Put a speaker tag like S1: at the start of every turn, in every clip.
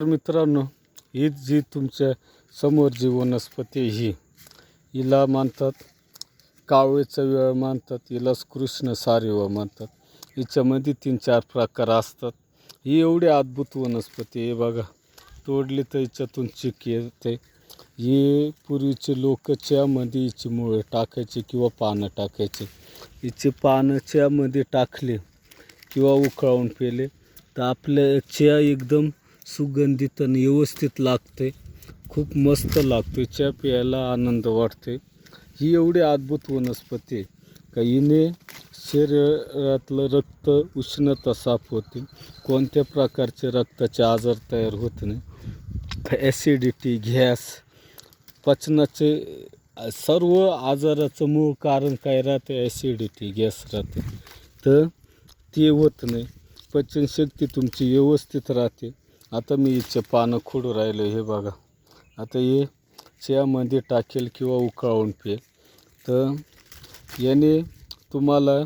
S1: तर मित्रांनो ही जी तुमच्यासमोर जी वनस्पती ही हिला मानतात कावळेचा वेळ मानतात हिलाच कृष्ण सारेव मानतात. हिच्यामध्ये तीन चार प्रकार असतात. ही एवढी अद्भुत वनस्पती आहे बघा. तोडली तर हिच्यातून चिक येते. ही पूर्वीचे लोक चहामध्ये हिची मुळे टाकायचे किंवा पानं टाकायचे. हिचे पानं च्यामध्ये टाकले किंवा उकळवून पेले. तर आपल्या चहा एकदम सुगंधित आणि व्यवस्थित लागते. खूप मस्त लागते. चहा प्यायला आनंद वाटते. ही एवढी अद्भुत वनस्पती आहे. का हिने शरीरातलं रक्त उष्णता साफ होते. कोणत्या प्रकारचे रक्ताचे आजार तयार होत नाही. ॲसिडिटी गॅस पचनाचे सर्व आजाराचं मूळ कारण काय राहते? ॲसिडिटी गॅस राहते. तर ते होत नाही. पचनशक्ती तुमची व्यवस्थित राहते. आता मी हिचे पानं खोडू राहिलो हे बघा. आता हे चहामध्ये टाकेल किंवा उकळवून पेल तर याने तुम्हाला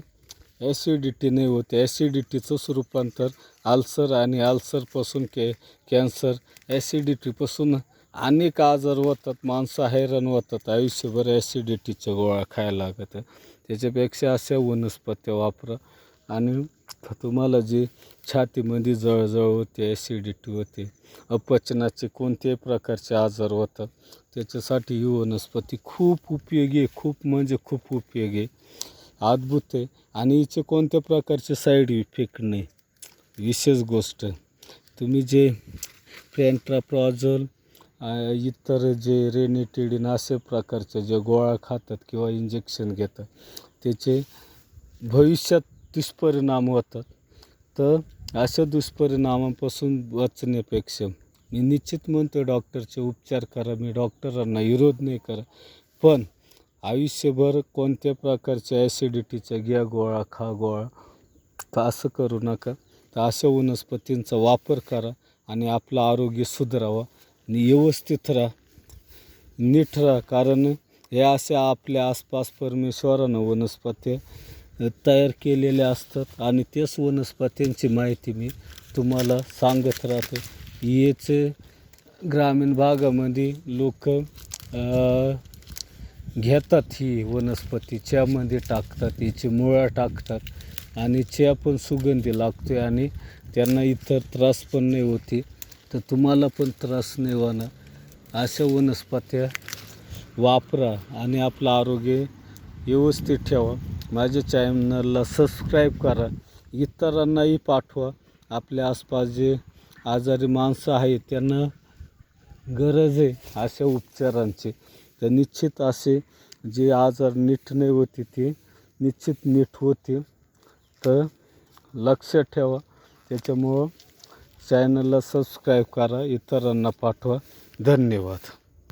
S1: ॲसिडिटी नाही होते. ॲसिडिटीचंच रूपांतर आल्सर आणि आल्सरपासून कॅ कॅन्सर ॲसिडिटीपासून अनेक आजार होतात माणसं हैराण होतात. आयुष्यभर ॲसिडिटीच्या गोळा खायला लागत त्याच्यापेक्षा अशा वनस्पत्या वापरा आणि तुम्हाला जे छातीमध्ये जळजळ होते ॲसिडिटी होते अपचनाचे कोणत्याही प्रकारचे आजार होतात त्याच्यासाठी ही वनस्पती खूप उपयोगी आहे खूप म्हणजे खूप उपयोगी आहे. अद्भुत आहे. आणि हिचे कोणत्या प्रकारचे साईड इफेक्ट नाही. विशेष गोष्ट तुम्ही जे प्रॅन्ट्राप्रॉझल इतर जे रेनिटिडिन असे प्रकारचे जे गोळा खातात किंवा इंजेक्शन घेतात त्याचे भविष्यात दुष्परिणाम होतात. तर अशा दुष्परिणामापासून वाचण्यापेक्षा मी निश्चित म्हणतो डॉक्टरचे उपचार करा मी डॉक्टरांना विरोध नाही करा. पण आयुष्यभर कोणत्या प्रकारच्या ॲसिडिटीचा घ्या गोळा खा गोळा तर असं करू नका. तर अशा वनस्पतींचा वापर करा आणि आपलं आरोग्य सुधारावा. आणि व्यवस्थित राहा. नीट राहा. कारण हे अशा आपल्या आसपास परमेश्वरानं वनस्पत्या तयार केलेल्या असतात आणि तेच वनस्पतींची माहिती मी तुम्हाला सांगत राहतो. याचे ग्रामीण भागामध्ये लोक घेतात ही वनस्पती च्यामध्ये टाकतात याची मुळा टाकतात आणि चहा पण सुगंधी लागतो आणि त्यांना इतर त्रास पण नाही होते. तर तुम्हाला पण त्रास नाही होणार. अशा वनस्पत्या वापरा आणि आपलं आरोग्य व्यवस्थित ठेवा. माझ्या चॅनलला सबस्क्राईब करा. इतरांनाही पाठवा. आपल्या आसपास जे आजारी माणसं आहेत त्यांना गरज आहे अशा उपचारांची. तर निश्चित असे जे आजार नीट नाही होते ते निश्चित नीट होतील तर लक्षात ठेवा. त्याच्यामुळं चॅनलला सबस्क्राईब करा. इतरांना पाठवा. धन्यवाद.